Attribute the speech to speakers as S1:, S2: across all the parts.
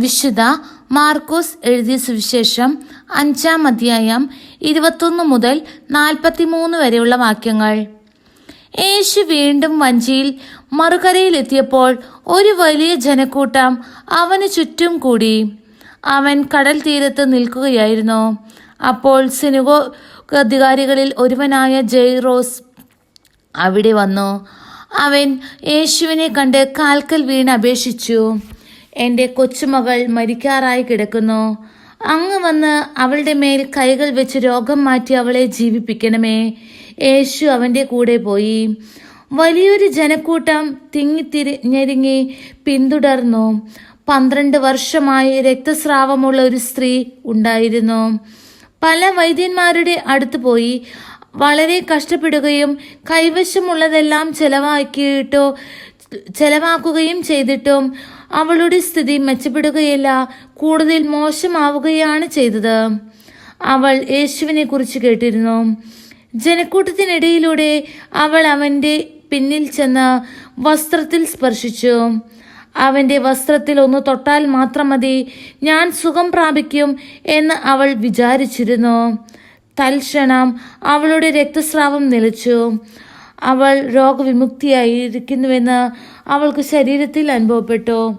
S1: വിശുദ്ധ മാർക്കോസ് എഴുതിയ സുവിശേഷം അഞ്ചാം അധ്യായം ഇരുപത്തൊന്ന് മുതൽ നാൽപ്പത്തിമൂന്ന് വരെയുള്ള വാക്യങ്ങൾ. യേശു വീണ്ടും വഞ്ചിയിൽ മറുകരയിലെത്തിയപ്പോൾ ഒരു വലിയ ജനക്കൂട്ടം അവന് ചുറ്റും കൂടി. അവൻ കടൽ തീരത്ത് നിൽക്കുകയായിരുന്നു. അപ്പോൾ സിനുഗോ അധികാരികളിൽ ഒരുവനായ ജയ്റോസ് അവിടെ വന്നു. അവൻ യേശുവിനെ കണ്ട് കാൽക്കൽ വീണ് അപേക്ഷിച്ചു. എന്റെ കൊച്ചുമകൾ മരിക്കാറായി കിടക്കുന്നു. അങ്ങ് വന്ന് അവളുടെ മേൽ കൈകൾ വെച്ച് രോഗം മാറ്റി അവളെ ജീവിപ്പിക്കണമേ. യേശു അവന്റെ കൂടെ പോയി. വലിയൊരു ജനക്കൂട്ടം തിങ്ങിത്തിരിഞ്ഞെരുങ്ങി പിന്തുടർന്നു. പന്ത്രണ്ട് വർഷമായി രക്തസ്രാവമുള്ള ഒരു സ്ത്രീ ഉണ്ടായിരുന്നു. പല വൈദ്യന്മാരുടെ അടുത്ത് പോയി. വളരെ കഷ്ടപ്പെടുകയും കൈവശമുള്ളതെല്ലാം ചെലവാക്കിയിട്ടോ ചെലവാക്കുകയും ചെയ്തിട്ടും അവളുടെ സ്ഥിതി മെച്ചപ്പെടുകയില്ല കൂടുതൽ മോശമാവുകയാണ് ചെയ്തത്. അവൾ യേശുവിനെ കുറിച്ച് കേട്ടിരുന്നു. ജനക്കൂട്ടത്തിനിടയിലൂടെ അവൾ അവന്റെ പിന്നിൽ ചെന്ന് വസ്ത്രത്തിൽ സ്പർശിച്ചു. അവന്റെ വസ്ത്രത്തിൽ ഒന്ന് തൊട്ടാൽ മാത്രം മതി ഞാൻ സുഖം പ്രാപിക്കും എന്ന് അവൾ വിചാരിച്ചിരുന്നു. തൽക്ഷണം അവളുടെ രക്തസ്രാവം നിലച്ചു. അവൾ രോഗവിമുക്തിയായിരിക്കുന്നുവെന്ന് അവൾക്ക് ശരീരത്തിൽ അനുഭവപ്പെട്ടു.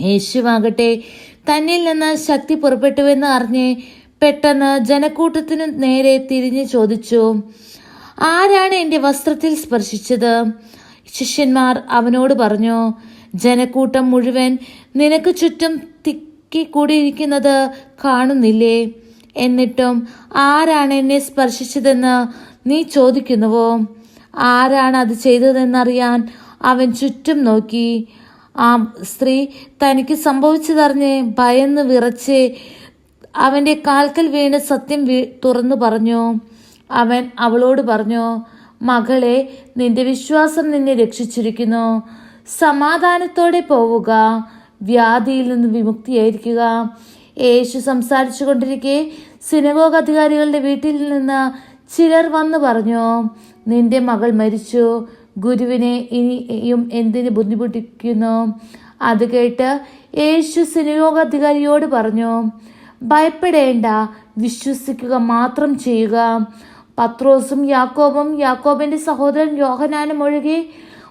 S1: യേശുവാകട്ടെ തന്നിൽ നിന്ന് ശക്തി പുറപ്പെട്ടുവെന്ന് അറിഞ്ഞ് പെട്ടെന്ന് ജനക്കൂട്ടത്തിനു നേരെ തിരിഞ്ഞു ചോദിച്ചു ആരാണ് എന്റെ വസ്ത്രത്തിൽ സ്പർശിച്ചത്? ശിഷ്യന്മാർ അവനോട് പറഞ്ഞു ജനക്കൂട്ടം മുഴുവൻ നിനക്ക് ചുറ്റും തിക്കി കൂടിയിരിക്കുന്നത് കാണുന്നില്ലേ? എന്നിട്ടും ആരാണ് എന്നെ സ്പർശിച്ചതെന്ന് നീ ചോദിക്കുന്നുവോ? ആരാണ് അത് ചെയ്തതെന്നറിയാൻ അവൻ ചുറ്റും നോക്കി. ആ സ്ത്രീ തനിക്ക് സംഭവിച്ചതറിഞ്ഞ് ഭയന്ന് വിറച്ച് അവന്റെ കാൽക്കൽ വീണ് സത്യം വീ തുറന്നു പറഞ്ഞു. അവൻ അവളോട് പറഞ്ഞു മകളെ നിന്റെ വിശ്വാസം നിന്നെ രക്ഷിച്ചിരിക്കുന്നു. സമാധാനത്തോടെ പോവുക. വ്യാധിയിൽ നിന്ന് വിമുക്തിയായിരിക്കുക. യേശു സംസാരിച്ചു കൊണ്ടിരിക്കെ സിനഗോഗ് അധികാരികളുടെ വീട്ടിൽ നിന്ന് ചിലർ വന്നു പറഞ്ഞു നിന്റെ മകൾ മരിച്ചു. ഗുരുവിനെ ഇനിയും എന്തിന് ബുദ്ധിമുട്ടിക്കുന്നു? അത് കേട്ട് യേശു സിനിയോഗാധികാരിയോട് പറഞ്ഞു ഭയപ്പെടേണ്ട. വിശ്വസിക്കുക മാത്രം ചെയ്യുക. പത്രോസും യാക്കോബും യാക്കോബിന്റെ സഹോദരൻ യോഹനാനും ഒഴുകി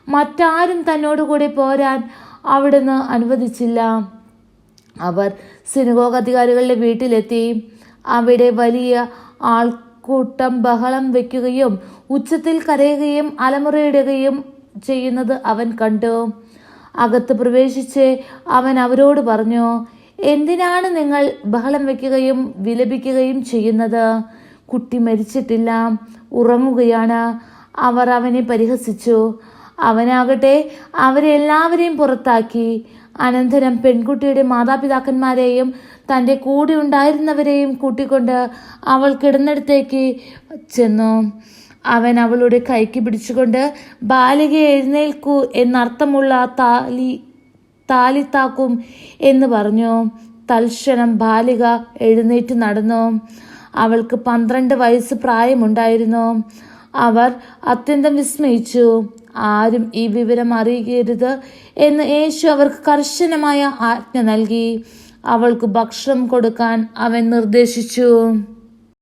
S1: മറ്റാരും തന്നോട് കൂടെ പോരാൻ അവിടുന്ന് അനുവദിച്ചില്ല. അവർ സിനഗോഗ് അധികാരികളുടെ വീട്ടിലെത്തി. അവിടെ വലിയ ആൾക്കൂട്ടം ബഹളം വയ്ക്കുകയും ഉച്ചത്തിൽ കരയുകയും അലമുറയിടുകയും ചെയ്യുന്നത് അവൻ കണ്ടു. അകത്ത് പ്രവേശിച്ച് അവൻ അവരോട് പറഞ്ഞു എന്തിനാണ് നിങ്ങൾ ബഹളം വയ്ക്കുകയും വിലപിക്കുകയും ചെയ്യുന്നത്? കുട്ടി മരിച്ചിട്ടില്ല ഉറങ്ങുകയാണ്. അവർ അവനെ പരിഹസിച്ചു. അവനാകട്ടെ അവരെ എല്ലാവരെയും പുറത്താക്കി. അനന്തരം പെൺകുട്ടിയുടെ മാതാപിതാക്കന്മാരെയും തന്റെ കൂടെ ഉണ്ടായിരുന്നവരെയും കൂട്ടിക്കൊണ്ട് അവൾ കിടന്നിടത്തേക്ക് ചെന്നു. അവൻ അവളുടെ കൈക്ക് പിടിച്ചുകൊണ്ട് ബാലിക എഴുന്നേൽക്കൂ എന്നർത്ഥമുള്ള താലി താലിത്താക്കും എന്ന് പറഞ്ഞു. തൽക്ഷണം ബാലിക എഴുന്നേറ്റ് നടന്നു. അവൾക്ക് പന്ത്രണ്ട് വയസ്സ് പ്രായമുണ്ടായിരുന്നു. അവർ അത്യന്തം വിസ്മയിച്ചു. ആരും ഈ വിവരം അറിയരുത് എന്ന് യേശു അവർക്ക് കർശനമായ ആജ്ഞ നൽകി. അവൾക്ക് ഭക്ഷണം കൊടുക്കാൻ അവൻ നിർദ്ദേശിച്ചു.